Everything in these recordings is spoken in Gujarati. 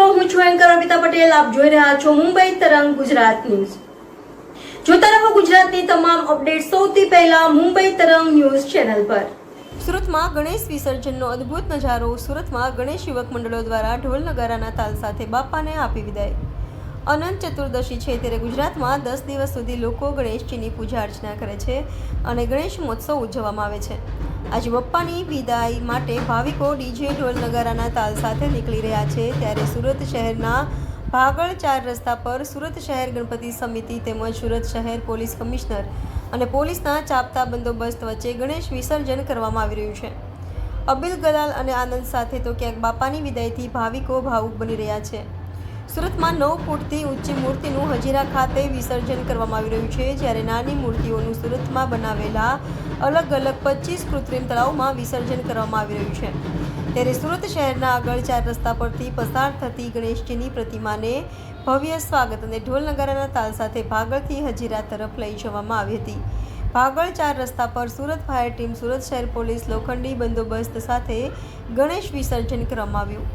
મિત્રો, હું છું એન્કર અર્પિતા પટેલ. આપ જોઈ રહ્યા છો મુંબઈ તરંગ ગુજરાત ન્યૂઝ. જોતા રહો ગુજરાતની તમામ અપડેટ સૌથી પહેલા મુંબઈ તરંગ ન્યૂઝ ચેનલ પર. સુરતમાં ગણેશ વિસર્જનનો અદ્ભુત નજારો સુરતમાં ગણેશ યુવક મંડળો દ્વારા ઢોલ નગારાના તાલ સાથે બાપાને આપી વિદાય. અનંત ચતુર્દશી છે ત્યારે ગુજરાતમાં દસ દિવસ સુધી લોકો ગણેશજીની પૂજા અર્ચના કરે છે અને ગણેશ મહોત્સવ ઉજવવામાં આવે છે. આજે બપ્પાની વિદાય માટે ભાવિકો ડીજે ઢોલ નગારાના તાલ સાથે નીકળી રહ્યા છે ત્યારે સુરત શહેરના ભાગળ ચાર રસ્તા પર સુરત શહેર ગણપતિ સમિતિ તેમજ સુરત શહેર પોલીસ કમિશનર અને પોલીસના ચાપતા બંદોબસ્ત વચ્ચે ગણેશ વિસર્જન કરવામાં આવી રહ્યું છે. અબિલ ગલાલ અને આનંદ સાથે તો ક્યાંક બાપાની વિદાયથી ભાવિકો ભાવુક બની રહ્યા છે. સુરતમાં નવ ફૂટથી ઊંચી મૂર્તિનું હજીરા ખાતે વિસર્જન કરવામાં આવી રહ્યું છે, જ્યારે નાની મૂર્તિઓનું સુરતમાં બનાવેલા અલગ અલગ પચીસ કૃત્રિમ તળાવમાં વિસર્જન કરવામાં આવી રહ્યું છે. ત્યારે સુરત શહેરના આગળ ચાર રસ્તા પરથી પસાર થતી ગણેશજીની પ્રતિમાને ભવ્ય સ્વાગત અને ઢોલ નગારાના તાલ સાથે ભાગળથી હજીરા તરફ લઈ જવામાં આવી હતી. ભાગળ ચાર રસ્તા પર સુરત ફાયર ટીમ, સુરત શહેર પોલીસ, લોખંડી બંદોબસ્ત સાથે ગણેશ વિસર્જન કરવામાં આવ્યું.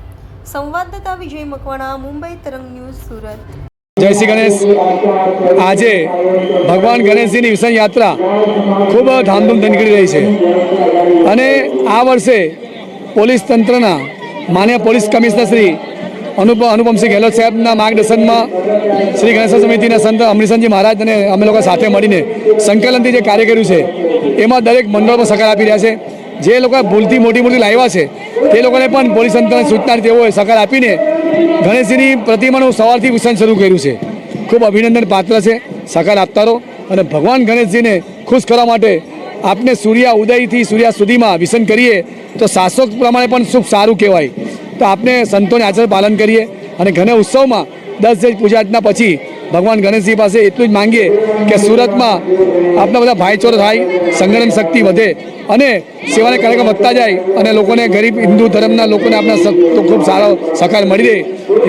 સંવાદદાતા વિજય મકવાણા, મુંબઈ તરંગ ન્યૂઝ, સુરત. જય શ્રી ગણેશ. આજે ભગવાન ગણેશજીની વિસર્જન યાત્રા ખૂબ ધામધૂમથી નીકળી રહી છે. અને આ વર્ષે પોલીસ તંત્રના માન્ય પોલીસ કમિશનર શ્રી અનુપ, અનુપમસિંહ ગેહલોત સાહેબના માર્ગદર્શનમાં શ્રી ગણેશ સમિતિના સંત અમરીશનજી મહારાજ અને અમે લોકો સાથે મળીને સંકલનથી જે કાર્ય કર્યું છે, એમાં દરેક મંડળમાં સહકાર આપી રહ્યા છે. જે લોકો ભૂલથી મોટી મોટી લાવ્યા છે, તે લોકોને પણ પોલીસ તંત્રને સૂચના તેઓએ સહકાર આપીને ગણેશજીની પ્રતિમાનું સવારથી વિસર્જન શરૂ કર્યું છે. ખૂબ અભિનંદન પાત્ર છે સહકાર આપતા રહો અને ભગવાન ગણેશજીને ખુશ કરવા માટે આપને સૂર્યા ઉદયથી સૂર્યા સુધીમાં વિસર્જન કરીએ, તો શાસક પ્રમાણે પણ શુભ સારું કહેવાય. તો આપને સંતોને આચરણ પાલન કરીએ અને ઘણે ઉત્સવમાં દસ દિવસ પૂજા અર્ચના પછી ભગવાન ગણેશજી પાસે એટલું જ માંગીએ કે સુરતમાં આપણા બધા ભાઈચારો થાય સંગઠન શક્તિ વધે અને સેવાના કાર્યક્રમ વધતા જાય અને લોકોને ગરીબ હિન્દુ ધર્મના લોકોને આપણા ખૂબ સારો સહકાર મળી રહે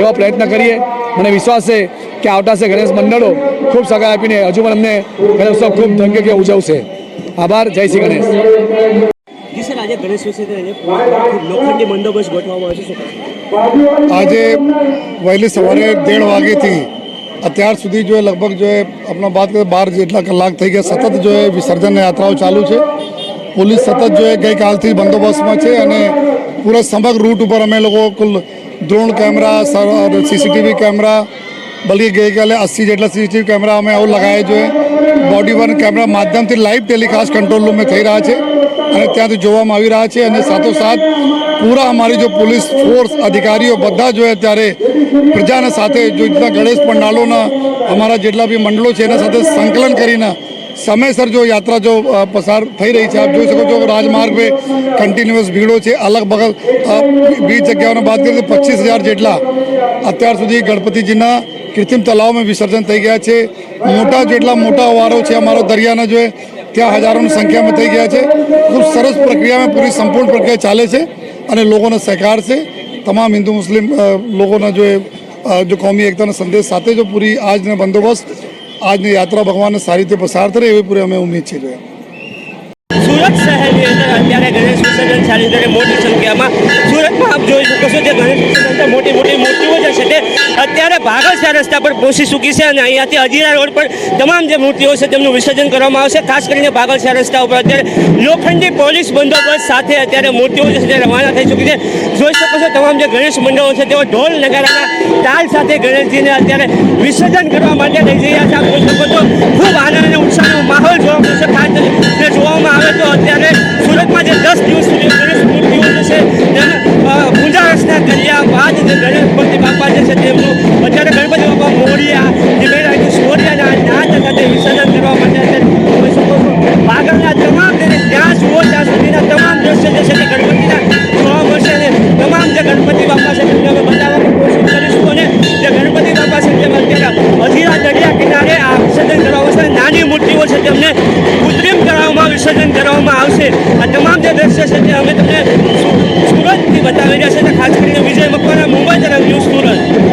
એવા પ્રયત્ન કરીએ. મને વિશ્વાસ છે કે આવતા છે ગણેશ મંડળો ખૂબ સહકાર આપીને હજુ પણ અમને ગણેશોત્સવ ખૂબ ધંગે ઉજવશે. આભાર. જય શ્રી ગણેશ. આજે ગણેશ આજે વહેલી સવારે દેઢ વાગ્યાથી અત્યાર સુધી જો લગભગ જો એ આપણા વાત કરીએ બાર જેટલા કલાક થઈ ગયા સતત જો એ વિસર્જન યાત્રાઓ ચાલુ છે. પોલીસ સતત જો ગઈકાલથી બંદોબસ્તમાં છે અને પૂરા સમગ્ર રૂટ ઉપર અમે લોકો કુલ ડ્રોન કેમેરા સીસીટીવી કેમેરા બલી ગઈકાલે અસી જેટલા સીસીટીવી કેમેરા અમે આવું લગાવ્યા જોઈએ બોડી વન કેમેરા માધ્યમથી લાઈવ ટેલિકાસ્ટ કંટ્રોલ રૂમમાં થઈ રહ્યા છે અને ત્યાંથી જોવામાં આવી રહ્યા છે અને સાથોસાથ પૂરા અમારી જો પોલીસ ફોર્સ અધિકારીઓ બધા જો અત્યારે પ્રજાના સાથે જો રીતના ગણેશ પંડાલોના અમારા જેટલા બી મંડળો છે, એના સાથે સંકલન કરીને સમયસર જો યાત્રા જો પસાર થઈ રહી છે. આપ જોઈ શકો છો, રાજમાર્ગ પે કન્ટિન્યુઅસ ભીડો છે. અલગ બગલ બી જગ્યાઓને વાત કરીએ તો પચીસ હજાર જેટલા અત્યાર સુધી ગણપતિજીના કૃત્રિમ તલાવમાં વિસર્જન થઈ ગયા છે. મોટા જેટલા મોટા વારો છે અમારો દરિયાના જો, ત્યાં હજારોની સંખ્યામાં થઈ ગયા છે. ખૂબ સરસ પ્રક્રિયામાં પૂરી સંપૂર્ણ પ્રક્રિયા ચાલે છે અને લોકોનો સહકાર છે. તમામ હિન્દુ મુસ્લિમ લોકોના જો એ જો કોમી એકતાના સંદેશ સાથે જો પૂરી આજના બંદોબસ્ત, આજની યાત્રા ભગવાનને સારી રીતે પસાર કરે એવી પૂરી અમે ઉમેદ છે. સુરત શહેરની અંદર અત્યારે ગણેશ વિસર્જન ચાલી રહ્યું મોટી સંખ્યામાં આપ જોઈ શકો છો જે ગણેશ મોટી મોટી મૂર્તિઓ જે છે તે અત્યારે ભાગલસા રસ્તા પર પહોંચી ચૂકી છે અને અહીંયાથી અજીરા રોડ પર તમામ જે મૂર્તિઓ છે તેમનું વિસર્જન કરવામાં આવશે. ખાસ કરીને ભાગલસા રસ્તા ઉપર અત્યારે લોખંડી પોલીસ બંદોબસ્ત સાથે અત્યારે મૂર્તિઓ જે છે તે રવાના થઈ ચૂકી છે. જોઈ શકો છો તમામ જે ગણેશ મંડળો છે તેઓ ઢોલ નગારાના તાલ સાથે ગણેશજીને અત્યારે વિસર્જન કરવા માટે લઈ જઈ રહ્યા છે. આપ જોઈ શકો છો, ખૂબ આનંદ અને ઉત્સાહનો માહોલ જોવા મળશે ખાસ જોવામાં આવે તો અત્યારે સુરતમાં જે દસ દિવસ સુધી જે વિસર્જન કરવામાં છે આગળના તમામ ત્યાં જુઓ, ત્યાં સુધીના તમામ દ્રશ્ય જે છે તે ગણપતિના જોવા મળશે અને તમામ જે ગણપતિ બાપા છે તેમને અમે બતાવવાની કોશિશ કરીશું અને જે ગણપતિ બાપા છે તેમ અત્યારે અધીરા દરિયા કિનારે આ વિસર્જન કરવામાં આવશે નાની મૂર્તિઓ છે તેમને કૃત્રિમ કરવામાં વિસર્જન કરવામાં આવશે. આ તમામ જે દ્રશ્ય છે તે અમે તમને સુરતથી બતાવી રહ્યા છે ખાસ કરીને વિજય મકવાના મુંબઈ તરફ ન્યૂઝ સુરત.